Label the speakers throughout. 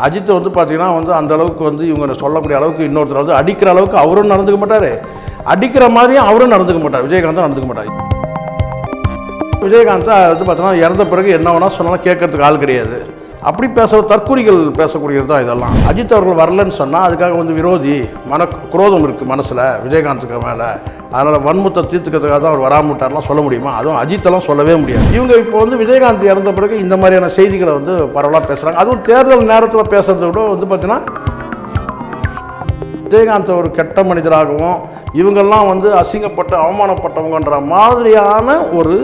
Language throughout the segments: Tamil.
Speaker 1: அஜித் வந்து பார்த்தீங்கன்னா வந்து அந்த அளவுக்கு வந்து இவங்க சொல்லக்கூடிய அளவுக்கு இன்னொருத்தர் வந்து அடிக்கிற அளவுக்கு அவரும் நடந்துக்க மாட்டார். அடிக்கிற மாதிரியும் அவரும் நடந்துக்க மாட்டார். விஜயகாந்தும் நடந்துக்க மாட்டார். விஜயகாந்த் வந்து பார்த்தீங்கன்னா இறந்த பிறகு என்ன வேணால் சொன்னாலும் கேட்கறதுக்கு ஆள் கிடையாது. அப்படி பேசுகிற தற்குறிகள் பேசக்கூடியது தான் இதெல்லாம். அஜித் அவர்கள் வரலன்னு சொன்னால் அதுக்காக வந்து விரோதி மன குரோதம் இருக்குது மனசில் விஜயகாந்துக்கு மேலே. அதனால் வன்முத்தை தீர்த்துக்கிறதுக்காக தான் அவர் வராமட்டார்லாம் சொல்ல முடியுமா? அதுவும் அஜித்தெல்லாம் சொல்லவே முடியாது. இவங்க இப்போ வந்து விஜயகாந்த் இறந்த பிறகு இந்த மாதிரியான செய்திகளை வந்து பரவலாக பேசுகிறாங்க அதுவும் தேர்தல் நேரத்தில் பேசுகிறத விட வந்து பார்த்தீங்கன்னா விஜயகாந்த் ஒரு கெட்ட மனிதராகவும் இவங்கெல்லாம் வந்து அசிங்கப்பட்டு அவமானப்பட்டவங்கன்ற மாதிரியான ஒரு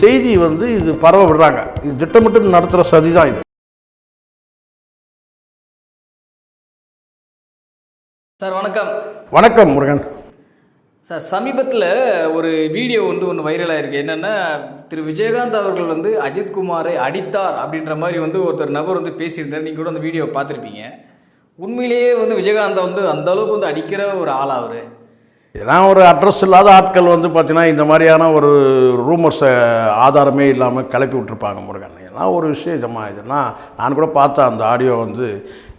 Speaker 1: செய்தி வந்து இது பரவ விடுறாங்க. இது திட்டமிட்டு நடத்துகிற சதி தான் இது.
Speaker 2: சார் வணக்கம்.
Speaker 1: வணக்கம் முருகன்.
Speaker 2: சார் சமீபத்தில் ஒரு வீடியோ வந்து ஒன்று வைரலாக இருக்குது என்னென்னா திரு விஜயகாந்த் அவர்கள் வந்து அஜித்குமாரை அடித்தார் அப்படின்ற மாதிரி வந்து ஒருத்தர் நபர் வந்து பேசியிருந்தார். நீங்கள் கூட அந்த வீடியோ பார்த்துருப்பீங்க. உண்மையிலேயே வந்து விஜயகாந்தை வந்து அந்த அளவுக்கு வந்து அடிக்கிற ஒரு ஆளா அவர்?
Speaker 1: இதெல்லாம் ஒரு அட்ரஸ் இல்லாத ஆட்கள் வந்து பார்த்திங்கன்னா இந்த மாதிரியான ஒரு ரூமர்ஸை ஆதாரமே இல்லாமல் கிளப்பி விட்டுருப்பாங்க முருகன். இதெல்லாம் ஒரு விஷயம். இதம்மா இதெல்லாம் நான் கூட பார்த்தேன் அந்த ஆடியோ வந்து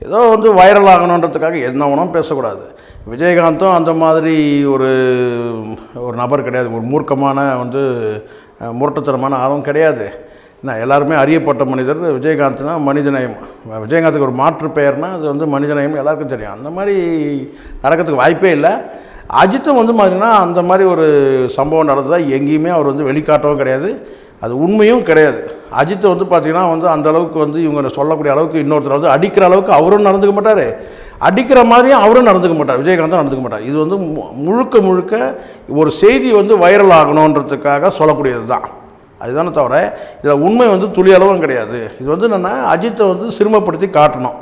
Speaker 1: ஏதோ வந்து வைரல் ஆகணுன்றதுக்காக என்ன ஒன்றும் பேசக்கூடாது. விஜயகாந்தும் அந்த மாதிரி ஒரு ஒரு நபர் கிடையாது. ஒரு மூர்க்கமான வந்து முரட்டுத்தனமான ஆளும் கிடையாது. என்ன எல்லாருமே அறியப்பட்ட மனிதர். விஜயகாந்த்னா மனிதநேயம் விஜயகாந்துக்கு ஒரு மாற்று பெயர்னால் அது வந்து மனிதநேயம் எல்லாருக்கும் தெரியும். அந்த மாதிரி நடக்கிறதுக்கு வாய்ப்பே இல்லை. அஜித்தும் வந்து பார்த்திங்கன்னா அந்த மாதிரி ஒரு சம்பவம் நடந்ததாக எங்கேயுமே அவர் வந்து வெளிக்காட்டவும் கிடையாது. அது உண்மையும் கிடையாது. அஜித்தை வந்து பார்த்திங்கன்னா வந்து அந்த அளவுக்கு வந்து இவங்க சொல்லக்கூடிய அளவுக்கு இன்னொருத்தர் வந்து அடிக்கிற அளவுக்கு அவரும் நடந்துக்க மாட்டார். அடிக்கிற மாதிரியும் அவரும் நடந்துக்க மாட்டார். விஜயகாந்தும் நடந்துக்க மாட்டார். இது வந்து மு- முழுக்க முழுக்க ஒரு செய்தி வந்து வைரல் ஆகணுன்றதுக்காக சொல்லக்கூடியது தான். அதுதானே தவிர இதில் உண்மை வந்து துளி அளவும் கிடையாது. இது வந்து என்னென்னா அஜித்தை வந்து சிறுமப்படுத்தி காட்டணும்.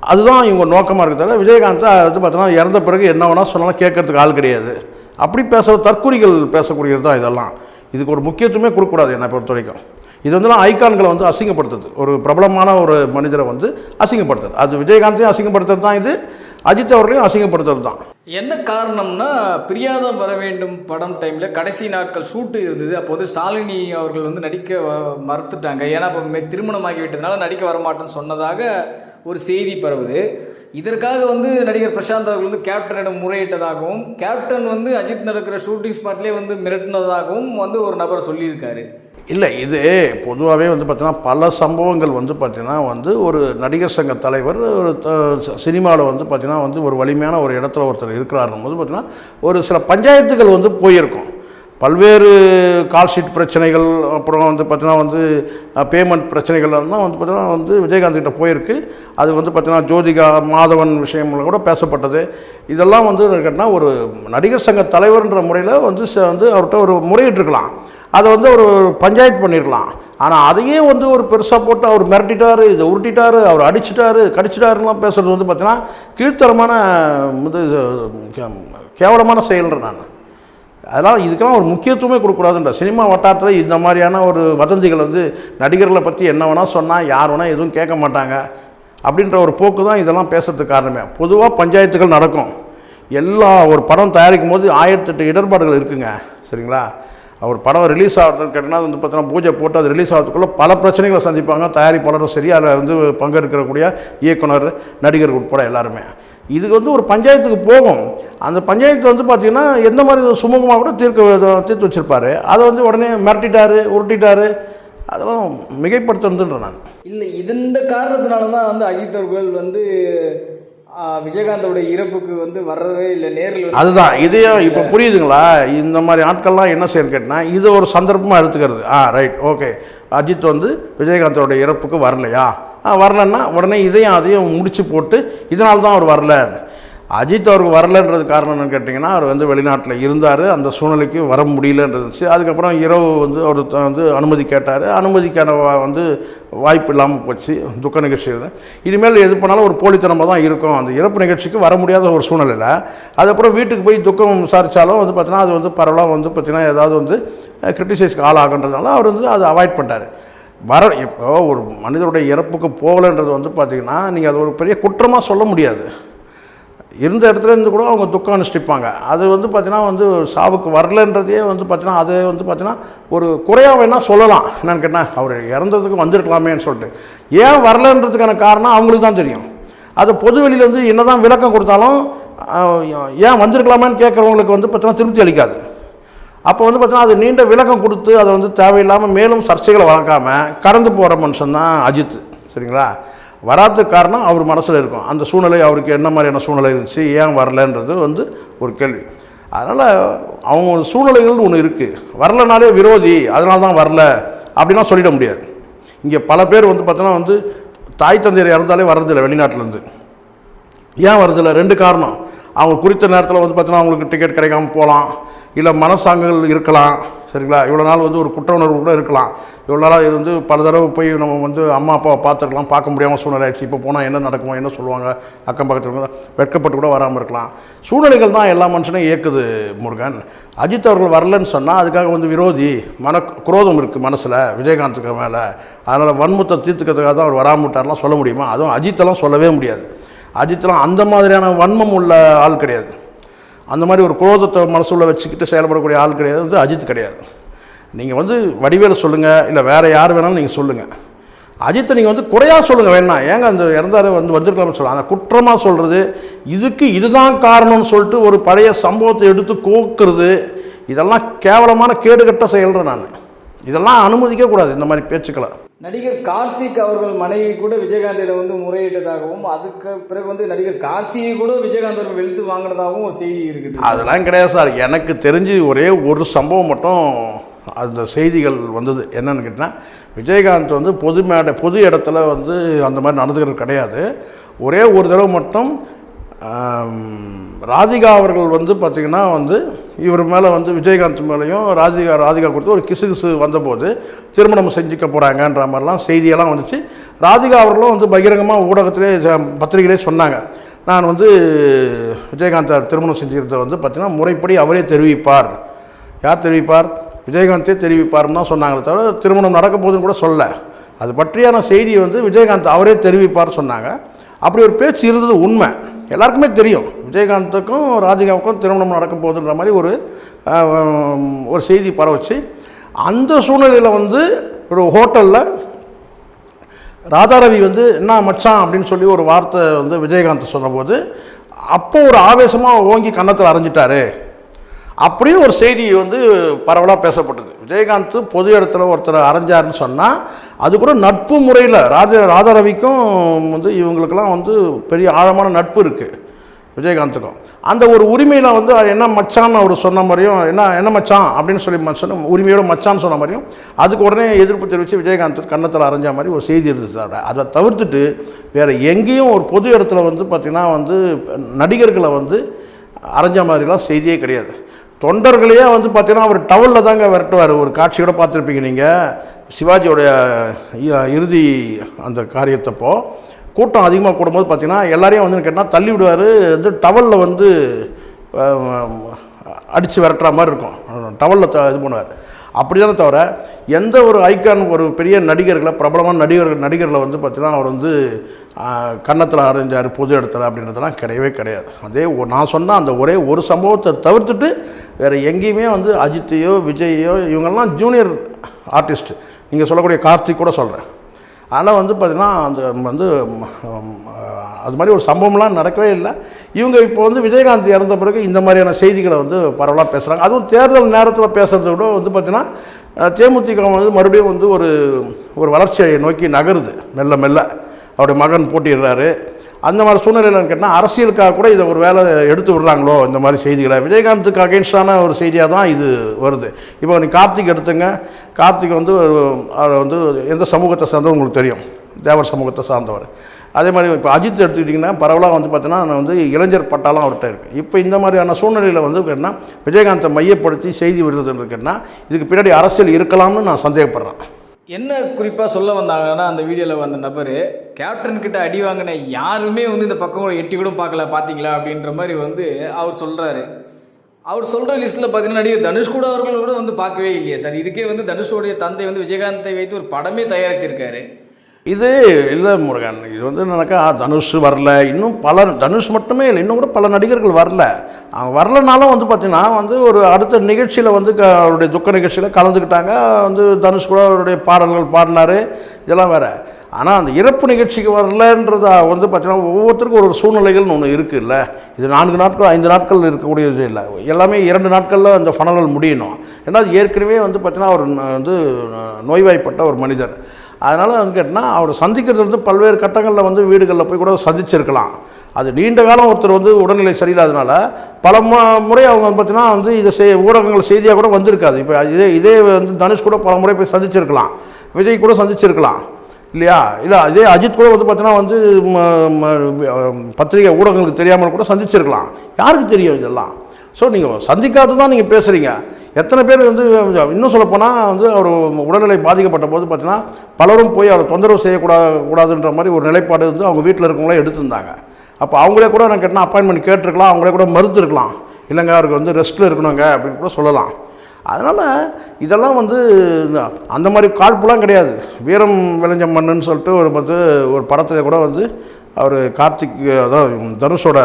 Speaker 1: அதுதான் இவங்க நோக்கமாக இருக்கிறதால தவிர விஜயகாந்த் வந்து பார்த்தோன்னா இறந்த பிறகு என்ன வேணால் சொன்னாலும் கேட்கறதுக்கு ஆள் கிடையாது. அப்படி பேசுகிற தற்குறிகள் பேசக்கூடியது தான் இதெல்லாம். இதுக்கு ஒரு முக்கியத்துவமே கொடுக்கக்கூடாது என்னை பொறுத்த வரைக்கும். இது வந்து ஐகான்களை வந்து அசிங்கப்படுத்துது. ஒரு பிரபலமான ஒரு மனிதரை வந்து அசிங்கப்படுத்துது. அது விஜயகாந்தையும் அசிங்கப்படுத்துறது தான் இது. அஜித் அவர்களையும் அசிங்கப்படுத்துறது தான்.
Speaker 2: என்ன காரணம்னா பிரியாதம் வர வேண்டும் படம் டைமில் கடைசி நாட்கள் ஷூட்டு இருந்தது. அப்போ வந்து சாலினி அவர்கள் வந்து நடிக்க வ- மறுத்துட்டாங்க. ஏன்னா இப்போ மெ- திருமணமாகி விட்டதுனால நடிக்க வரமாட்டேன்னு சொன்னதாக ஒரு செய்தி பரவுது. இதற்காக வந்து நடிகர் பிரசாந்த் அவர்கள் வந்து கேப்டனிடம் முறையிட்டதாகவும் கேப்டன் வந்து அஜித் நடக்கிற ஷூட்டிங் ஸ்பாட்லேயே வந்து மிரட்டினதாகவும் வந்து ஒரு நபர் சொல்லியிருக்காரு.
Speaker 1: இல்லை இது பொதுவாகவே வந்து பார்த்திங்கன்னா பல சம்பவங்கள் வந்து பார்த்தீங்கன்னா வந்து ஒரு நடிகர் சங்க தலைவர் ஒரு சினிமாவில் வந்து பார்த்திங்கன்னா வந்து ஒரு வலிமையான ஒரு இடத்துல ஒருத்தர் இருக்கிறாருன்னு போது பார்த்திங்கன்னா ஒரு சில பஞ்சாயத்துகள் வந்து போயிருக்கும். பல்வேறு கால்ஷீட் பிரச்சனைகள் அப்புறம் வந்து பார்த்தீங்கன்னா வந்து பேமெண்ட் பிரச்சனைகள் தான் வந்து பார்த்திங்கன்னா வந்து விஜயகாந்த் கிட்ட போயிருக்கு. அது வந்து பார்த்திங்கன்னா ஜோதிகா மாதவன் விஷயம்ல கூட பேசப்பட்டது. இதெல்லாம் வந்து கேட்டால் ஒரு நடிகர் சங்க தலைவர்ன்ற முறையில் வந்து வந்து அவர்கிட்ட ஒரு முறையிட்டிருக்கலாம். அதை வந்து ஒரு பஞ்சாயத்து பண்ணியிருக்கலாம் ஆனால் அதையே வந்து ஒரு பெருசாக போட்டு அவர் மிரட்டிட்டார் இதை உருட்டிட்டார் அவர் அடிச்சிட்டாரு கடிச்சிட்டாருலாம் பேசுறது வந்து பார்த்தீங்கன்னா கீழ்த்தரமான வந்து இது கே- கேவலமான செயல்ன்ற நான். அதெல்லாம் இதுக்கெல்லாம் ஒரு முக்கியத்துவமே கொடுக்கக்கூடாதுன்ற. சினிமா வட்டாரத்தில் இந்த மாதிரியான ஒரு வதந்திகள் வந்து நடிகர்களை பற்றி என்ன வேணால் சொன்னால் யார் வேணால் எதுவும் கேட்க மாட்டாங்க. அப்படின்ற ஒரு போக்கு தான் இதெல்லாம் பேசுறதுக்கு காரணமே. பொதுவாக பஞ்சாயத்துகள் நடக்கும். எல்லா ஒரு படம் தயாரிக்கும் போது ஆயிரத்தெட்டு இடர்பாடுகள் இருக்குங்க. சரிங்களா? அவர் படம் ரிலீஸ் ஆகிறதுன்னு கேட்டிங்கன்னா வந்து பார்த்தீங்கன்னா பூஜை போட்டு அது ரிலீஸ் ஆகிறதுக்குள்ளே பல பிரச்சனைகளை சந்திப்பாங்க. தயாரிப்பாளரும் சரி அதில் வந்து பங்கெடுக்கக்கூடிய இயக்குனர் நடிகர் உட்பட எல்லாருமே. இது வந்து ஒரு பஞ்சாயத்துக்கு போகும். அந்த பஞ்சாயத்து வந்து பார்த்திங்கன்னா எந்த மாதிரி சுமூகமாக கூட தீர்க்க தீர்த்து வச்சுருப்பாரு. அதை வந்து உடனே மிரட்டிட்டாரு உருட்டிட்டாரு. அதெல்லாம் மிகைப்படுத்துறதுன்ற நான்.
Speaker 2: இல்லை இந்த காரணத்தினால தான் வந்து அஜித் அவர்கள் வந்து ஆ, விஜயகாந்தோட இறப்புக்கு வந்து வர்றதே இல்லை நேரில்
Speaker 1: அதுதான். இதையும் இப்போ புரியுதுங்களா? இந்த மாதிரி ஆட்கள்லாம் என்ன செய்யணும் கேட்டினா இது ஒரு சந்தர்ப்பமாக எடுத்துக்கிறது. ஆ ரைட் ஓகே அஜித் வந்து விஜயகாந்தோட இறப்புக்கு வரலையா? வரலன்னா உடனே இதையும் அதையும் முடிச்சு போட்டு இதனால தான் அவர் வரல. அஜித் அவருக்கு வரலன்றது காரணம் என்னன்னு கேட்டிங்கன்னா அவர் வந்து வெளிநாட்டில் இருந்தார். அந்த சூழ்நிலைக்கு வர முடியலன்றது இருந்துச்சு. அதுக்கப்புறம் இரவு வந்து அவர் வந்து அனுமதி கேட்டார். அனுமதிக்கான வந்து வாய்ப்பு இல்லாமல் போச்சு துக்க நிகழ்ச்சி இனிமேல் எது பண்ணாலும் ஒரு போலித்தனமாக தான் இருக்கும். அந்த இறப்பு நிகழ்ச்சிக்கு வர முடியாத ஒரு சூழ்நிலையில். அதுக்கப்புறம் வீட்டுக்கு போய் துக்கம் விசாரித்தாலும் வந்து பார்த்தீங்கன்னா அது வந்து பரவலாக வந்து பார்த்தீங்கன்னா ஏதாவது வந்து கிரிட்டிசைஸ்க்கு ஆளாகன்றதுனால அவர் வந்து அதை அவாய்ட் பண்ணிட்டார். வர இப்போ ஒரு மனிதருடைய இறப்புக்கு போகலைன்றது வந்து பார்த்தீங்கன்னா நீங்கள் அது ஒரு பெரிய குற்றமாக சொல்ல முடியாது. இருந்த இடத்துல இருந்து கூட அவங்க துக்கம் அனுஷ்டிப்பாங்க. அது வந்து பார்த்தீங்கன்னா வந்து சாவுக்கு வரலன்றதே வந்து பார்த்தீங்கன்னா அது வந்து பார்த்தீங்கன்னா ஒரு குறையாக வேணால் சொல்லலாம். என்னென்னு கேட்டால் அவர் இறந்ததுக்கு வந்திருக்கலாமேன்னு சொல்லிட்டு. ஏன் வரலன்றதுக்கான காரணம் அவங்களுக்கு தான் தெரியும். அது பொது வெளியில வந்து என்ன தான் விளக்கம் கொடுத்தாலும் ஏன் வந்திருக்கலாமான்னு கேட்குறவங்களுக்கு வந்து பார்த்தீங்கன்னா திருப்தி அளிக்காது. அப்போ வந்து பார்த்தீங்கன்னா அது நீண்ட விளக்கம் கொடுத்து அதை வந்து தேவையில்லாமல் மேலும் சர்ச்சைகளை வளர்க்காமல் கடந்து போகிற மனுஷன் தான் அஜித். சரிங்களா? வராத காரணம் அவர் மனசில் இருக்கும். அந்த சூழ்நிலை அவருக்கு என்ன மாதிரியான சூழ்நிலை இருந்துச்சு ஏன் வரலன்றது வந்து ஒரு கேள்வி. அதனால் அவங்க சூழ்நிலைகள் ஒன்று இருக்குது வரலனாலே விரோதி அதனால தான் வரல அப்படிலாம் சொல்லிட முடியாது. இங்கே பல பேர் வந்து பார்த்தோன்னா வந்து தாய் தந்தையர் இறந்தாலே வர்றதில்லை வெளிநாட்டிலேருந்து. ஏன் வர்றதில்லை? ரெண்டு காரணம். அவங்க குறித்த நேரத்தில் வந்து பார்த்தோன்னா அவங்களுக்கு டிக்கெட் கிடைக்காம போகலாம் இல்லை மனசாங்கங்கள் இருக்கலாம் சரிங்களா? இவ்வளோ நாள் வந்து ஒரு குற்ற உணர்வு கூட இருக்கலாம். இவ்வளோ நாளாக இது வந்து பல தடவை போய் நம்ம வந்து அம்மா அப்பாவை பார்த்துருக்கலாம் பார்க்க முடியாமல் சூழ்நிலை ஆயிடுச்சு. இப்போ போனால் என்ன நடக்குமோ என்ன சொல்லுவாங்க அக்கம் பக்கத்தில் வெட்கப்பட்டு கூட வராமல் இருக்கலாம். சூழ்நிலைகள் தான் எல்லா மனுஷனையும் இயக்குது முருகன். அஜித் அவர்கள் வரலன்னு சொன்னால் அதுக்காக வந்து விரோதி மன குரோதம் இருக்குது மனசில் விஜயகாந்துக்கு மேலே. அதனால் வன்முத்தை தீர்த்துக்கிறதுக்காக தான் அவர் வராம விட்டார்லாம் சொல்ல முடியுமா? அதுவும் அஜித்தெல்லாம் சொல்லவே முடியாது. அஜித்தெல்லாம் அந்த மாதிரியான வன்மம் உள்ள ஆள் கிடையாது. அந்த மாதிரி ஒரு குரோதத்தை மனசுள்ள வச்சுக்கிட்டு செயல்படக்கூடிய ஆள் கிடையாது. வந்து அஜித் கிடையாது. நீங்கள் வந்து வடிவேல சொல்லுங்கள் இல்லை வேறு யார் வேணாலும் நீங்கள் சொல்லுங்கள் அஜித்தை நீங்கள் வந்து குறையாக சொல்லுங்கள் வேணாம் ஏங்க அந்த இறந்தாரு வந்து வந்திருக்கலாம்னு சொல்லலாம் அந்த குற்றமாக சொல்கிறது இதுக்கு இதுதான் காரணம்னு சொல்லிட்டு ஒரு பழைய சம்பவத்தை எடுத்து கோக்குறது இதெல்லாம் கேவலமான கேடுகட்ட செயல்கிறேன் நான். இதெல்லாம் அனுமதிக்க கூடாது இந்த மாதிரி பேச்சுக்களை.
Speaker 2: நடிகர் கார்த்திக் அவர்கள் மனைவி கூட விஜயகாந்திடம் வந்து முறையிட்டதாகவும் அதுக்கு பிறகு வந்து நடிகர் கார்த்தியை கூட விஜயகாந்த் அவர்கள் வெளுத்து வாங்கினதாகவும் ஒரு செய்தி இருக்குது.
Speaker 1: அதெல்லாம் கிடையாது சார். எனக்கு தெரிஞ்சு ஒரே ஒரு சம்பவம் மட்டும் அந்த செய்திகள் வந்தது. என்னன்னு கேட்டால் விஜயகாந்த் வந்து பொது மேடை பொது இடத்துல வந்து அந்த மாதிரி நடந்துக்கிறது கிடையாது. ஒரே ஒரு தடவை மட்டும் ராதிகா அவர்கள் வந்து பார்த்திங்கன்னா வந்து இவர் மேலே வந்து விஜயகாந்த் மேலேயும் ராதிகா ராதிகா கொடுத்து ஒரு கிசு கிசு வந்தபோது திருமணம் செஞ்சுக்க போகிறாங்கன்ற மாதிரிலாம் செய்தியெல்லாம் வந்துச்சு. ராதிகா அவர்களும் வந்து பகிரங்கமாக ஊடகத்திலே பத்திரிகையிலே சொன்னாங்க. நான் வந்து விஜயகாந்தார் திருமணம் செஞ்சுக்கிறத வந்து பார்த்திங்கன்னா முறைப்படி அவரே தெரிவிப்பார். யார் தெரிவிப்பார்? விஜயகாந்தே தெரிவிப்பார்னு தான் சொன்னாங்களே தவிர திருமணம் நடக்க போகுதுன்னு கூட சொல்ல. அது பற்றியான செய்தியை வந்து விஜயகாந்த் அவரே தெரிவிப்பார் சொன்னாங்க. அப்படி ஒரு பேச்சு இருந்தது உண்மை. எல்லாருக்குமே தெரியும். விஜயகாந்துக்கும் ராதிகாவுக்கும் திருமணம் நடக்க போகுதுன்ற மாதிரி ஒரு ஒரு செய்தி பரவச்சு. அந்த சூழ்நிலையில் வந்து ஒரு ஹோட்டலில் ராதாரவி வந்து என்ன மச்சான்? அப்படின்னு சொல்லி ஒரு வார்த்தை வந்து விஜயகாந்த் சொன்னபோது அப்போ ஒரு ஆவேசமாக ஓங்கி கன்னத்தில் அரைஞ்சிட்டாரு. அப்படின்னு ஒரு செய்தி வந்து பரவலாக பேசப்பட்டது. விஜயகாந்த் பொது இடத்துல ஒருத்தர் அரைஞ்சாருன்னு சொன்னால் அது கூட நட்பு முறையில் ராஜ ராதாரவிக்கும் வந்து இவங்களுக்கெல்லாம் வந்து பெரிய ஆழமான நட்பு இருக்குது விஜயகாந்துக்கும். அந்த ஒரு உரிமையில் வந்து என்ன மச்சான்னு அவர் சொன்ன மாதிரியும் என்ன என்ன மச்சான் அப்படின்னு சொல்லி சொன்ன உரிமையோட மச்சான்னு சொன்ன மாதிரியும் அதுக்கு உடனே எதிர்ப்பு தெரிவித்து விஜயகாந்த் கன்னத்தில் அரைஞ்ச மாதிரி ஒரு செய்தி இருந்தது. அதை அதை தவிர்த்துட்டு வேறு எங்கேயும் ஒரு பொது இடத்துல வந்து பார்த்திங்கன்னா வந்து நடிகர்களை வந்து அரைஞ்ச மாதிரிலாம் செய்தியே கிடையாது. தொண்டர்களையே வந்து பார்த்தீங்கன்னா அவர் டவலில் தாங்க விரட்டுவார். ஒரு காட்சியோட பார்த்துருப்பீங்க நீங்கள் சிவாஜியோடைய இறுதி அந்த காரியத்தப்போ கூட்டம் அதிகமாக கூடும்போது பார்த்தீங்கன்னா எல்லாரையும் வந்து கேட்டால் தள்ளி விடுவார். வந்து டவலில் வந்து அடித்து விரட்டுற மாதிரி இருக்கும். டவலில் த இது பண்ணுவார். அப்படி தானே தவிர எந்த ஒரு ஐக்கான் ஒரு பெரிய நடிகர்களை பிரபலமான நடிகர்கள் நடிகர்களை வந்து பார்த்தீங்கன்னா அவர் வந்து கன்னத்தில் அரைஞ்சார் பொது இடத்துல அப்படின்றதெல்லாம் கிடையவே கிடையாது. அதே ஒ- நான் சொன்ன அந்த ஒரே ஒரு சம்பவத்தை தவிர்த்துட்டு வேறு எங்கேயுமே வந்து அஜித்தையோ விஜயோ இவங்கெல்லாம் ஜூனியர் ஆர்டிஸ்ட்டு நீங்கள் சொல்லக்கூடிய கார்த்திக் கூட சொல்கிறேன் ஆனால் வந்து பார்த்திங்கன்னா அந்த வந்து அது மாதிரி ஒரு சம்பவம்லாம் நடக்கவே இல்லை. இவங்க இப்போ வந்து விஜயகாந்த் இறந்த பிறகு இந்த மாதிரியான செய்திகளை வந்து பரவலாக பேசுகிறாங்க அதுவும் தேர்தல் நேரத்தில் பேசுகிறத விட வந்து பார்த்திங்கன்னா தேமுதிக வந்து மறுபடியும் வந்து ஒரு ஒரு வளர்ச்சியை நோக்கி நகருது. மெல்ல மெல்ல. அவருடைய மகன் போட்டிடுறாரு அந்த மாதிரி சூழ்நிலையில் கேட்டால் அரசியலுக்காக கூட இதை ஒரு வேலை எடுத்து விடுறாங்களோ இந்த மாதிரி செய்திகளை. விஜயகாந்துக்கு அகேன்ஸ்டான ஒரு செய்தியாக தான் இது வருது. இப்போ நீ கார்த்திக் எடுத்துங்க. கார்த்திக் வந்து ஒரு- வந்து எந்த சமூகத்தை சார்ந்தவர் உங்களுக்கு தெரியும்? தேவர் சமூகத்தை சார்ந்தவர். அதே மாதிரி இப்போ அஜித் எடுத்துக்கிட்டிங்கன்னா பரவலாக வந்து பார்த்தீங்கன்னா நான் வந்து இளைஞர் பட்டாலாம் அவர்கிட்ட இருக்குது இப்போ இந்த மாதிரியான சூழ்நிலையில் வந்து கேட்டால் விஜயகாந்தை மையப்படுத்தி செய்தி விடுறதுன்னு கேட்டால் இதுக்கு பின்னாடி அரசியல் இருக்கலாம்னு நான் சந்தேகப்படுறேன்.
Speaker 2: என்ன குறிப்பாக சொல்ல வந்தாங்கன்னா அந்த வீடியோவில் வந்த நபர் கேப்டன் கிட்ட அடி வாங்கின யாருமே வந்து இந்த பக்கம் கூட எட்டி கூட பார்க்கல பார்த்தீங்களா அப்படின்ற மாதிரி வந்து அவர் சொல்கிறாரு அவர் சொல்கிற லிஸ்ட்டில் பார்த்தீங்கன்னா நடிகர் தனுஷ் கூட அவர்கள் கூட வந்து பார்க்கவே இல்லையே சார். இதுக்கே வந்து தனுஷோடைய தந்தை வந்து விஜயகாந்தை வைத்து ஒரு படமே தயாரித்திருக்காரு.
Speaker 1: இது இல்லை முருகன் இது வந்து என்னக்கா தனுஷ் வரல. இன்னும் பல தனுஷ் மட்டுமே இல்லை இன்னும் கூட பல நடிகர்கள் வரல. அவங்க வரலனாலும் வந்து பார்த்தீங்கன்னா வந்து ஒரு அடுத்த நிகழ்ச்சியில் வந்து க அவருடைய துக்க நிகழ்ச்சியில் கலந்துக்கிட்டாங்க. வந்து தனுஷ் கூட அவருடைய பாடல்கள் பாடினார். இதெல்லாம் வேற. ஆனால் அந்த இறப்பு நிகழ்ச்சிக்கு வரலன்றத வந்து பார்த்தீங்கன்னா ஒவ்வொருத்தருக்கும் ஒரு சூழ்நிலைகள்னு ஒன்று இருக்குல்ல. இது நான்கு நாட்கள் ஐந்து நாட்கள் இருக்கக்கூடியது இல்லை. எல்லாமே இரண்டு நாட்களில் அந்த ஃபனல்கள் முடியணும். ஏன்னா அது ஏற்கனவே வந்து பார்த்தீங்கன்னா அவர் வந்து நோய்வாய்ப்பட்ட ஒரு மனிதர். அதனால் வந்து கேட்டால் அவர் சந்திக்கிறது வந்து பல்வேறு கட்டங்களில் வந்து வீடுகளில் போய் கூட சந்திச்சிருக்கலாம். அது நீண்ட காலம் ஒருத்தர் வந்து உடல்நிலை சரியில்லாதனால பல மு முறை அவங்க வந்து பார்த்தீங்கன்னா வந்து இதை செய் ஊடகங்கள் செய்தியாக கூட வந்திருக்காது. இப்போ இதே இதே வந்து தனுஷ் கூட பல முறை போய் சந்திச்சிருக்கலாம். விஜய் கூட சந்திச்சிருக்கலாம். இல்லையா? இல்லை அதே அஜித் கூட வந்து பார்த்தீங்கன்னா வந்து பத்திரிகை ஊடகங்களுக்கு தெரியாமல் கூட சந்திச்சிருக்கலாம். யாருக்கு தெரியும் இதெல்லாம்? ஸோ நீங்கள் சந்திக்காது தான் நீங்கள் பேசுகிறீங்க எத்தனை பேர் வந்து இன்னும் சொல்லப்போனால் வந்து அவர் உடல்நிலை பாதிக்கப்பட்ட போது பார்த்தீங்கன்னா பலரும் போய் அவரை தொந்தரவு செய்யக்கூடாது கூடாதுன்ற மாதிரி ஒரு நிலைப்பாடு வந்து அவங்க வீட்டில் இருக்கவங்களே எடுத்திருந்தாங்க. அப்போ அவங்களே கூட நான் கேட்டால் அப்பாயின்மெண்ட் கேட்டிருக்கலாம். அவங்களே கூட மறுத்துருக்கலாம். இல்லைங்க அவருக்கு வந்து ரெஸ்ட்டில் இருக்கணுங்க அப்படின்னு கூட சொல்லலாம். அதனால் இதெல்லாம் வந்து இந்த- அந்த மாதிரி காழ்ப்புலாம் கிடையாது. வீரம் விளைஞ்ச மண்ணுன்னு சொல்லிட்டு ஒரு பத்து ஒரு படத்தில் கூட வந்து அவர் கார்த்திக் அதாவது தனுஷோட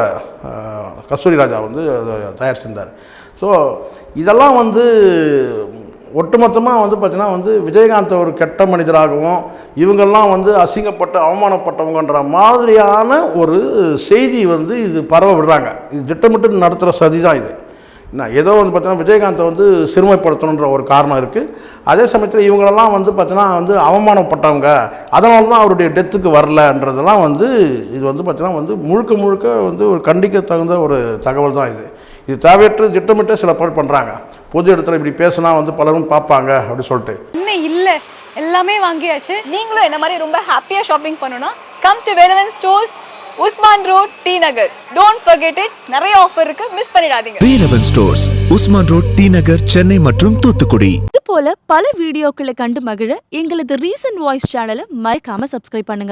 Speaker 1: கஸ்தூரி ராஜா வந்து அதை தயார் செஞ்சார். ஸோ இதெல்லாம் வந்து ஒட்டுமொத்தமாக வந்து பார்த்திங்கன்னா வந்து விஜயகாந்த் ஒரு கெட்ட மனிதராகவும் இவங்கெல்லாம் வந்து அசிங்கப்பட்டு அவமானப்பட்டவங்கன்ற மாதிரியான ஒரு செய்தி வந்து இது பரவ விடுறாங்க. இது திட்டமிட்டு நடத்துகிற சதி தான் இது. நான் ஏதோ வந்து பார்த்தீங்கன்னா விஜயகாந்தை வந்து சிறுமைப்படுத்தணுன்ற ஒரு காரணம் இருக்குது அதே சமயத்தில் இவங்களெல்லாம் வந்து பார்த்தீங்கன்னா வந்து அவமானப்பட்டவங்க. அதனால தான் அவருடைய டெத்துக்கு வரலன்றதெல்லாம் வந்து இது வந்து பார்த்தீங்கன்னா வந்து முழுக்க முழுக்க வந்து ஒரு கண்டிக்க தகுந்த ஒரு தகவல் தான் இது. இது தேவையற்ற திட்டமிட்டே சில பேர் பண்ணுறாங்க பொது இடத்துல இப்படி பேசினா வந்து பலரும் பார்ப்பாங்க அப்படி சொல்லிட்டு.
Speaker 3: இன்னும் இல்ல. எல்லாமே வாங்கியாச்சு.
Speaker 4: நீங்களும் என்ன மாதிரி ரொம்ப ஹாப்பியா ஷாப்பிங் பண்ணணும்னா come to Velavan stores Usman road T Nagar. Don't forget it. நிறைய ஆஃபர் இருக்கு. மிஸ் பண்ணிடாதீங்க.
Speaker 5: Velavan stores Usman road T Nagar Chennai மற்றும் தூத்துக்குடி.
Speaker 6: இது போல பல வீடியோக்களை கண்டு மகிழ எங்களது ரீசன்ட் வாய்ஸ் சேனலை மறக்காம சப்ஸ்கிரைப் பண்ணுங்க.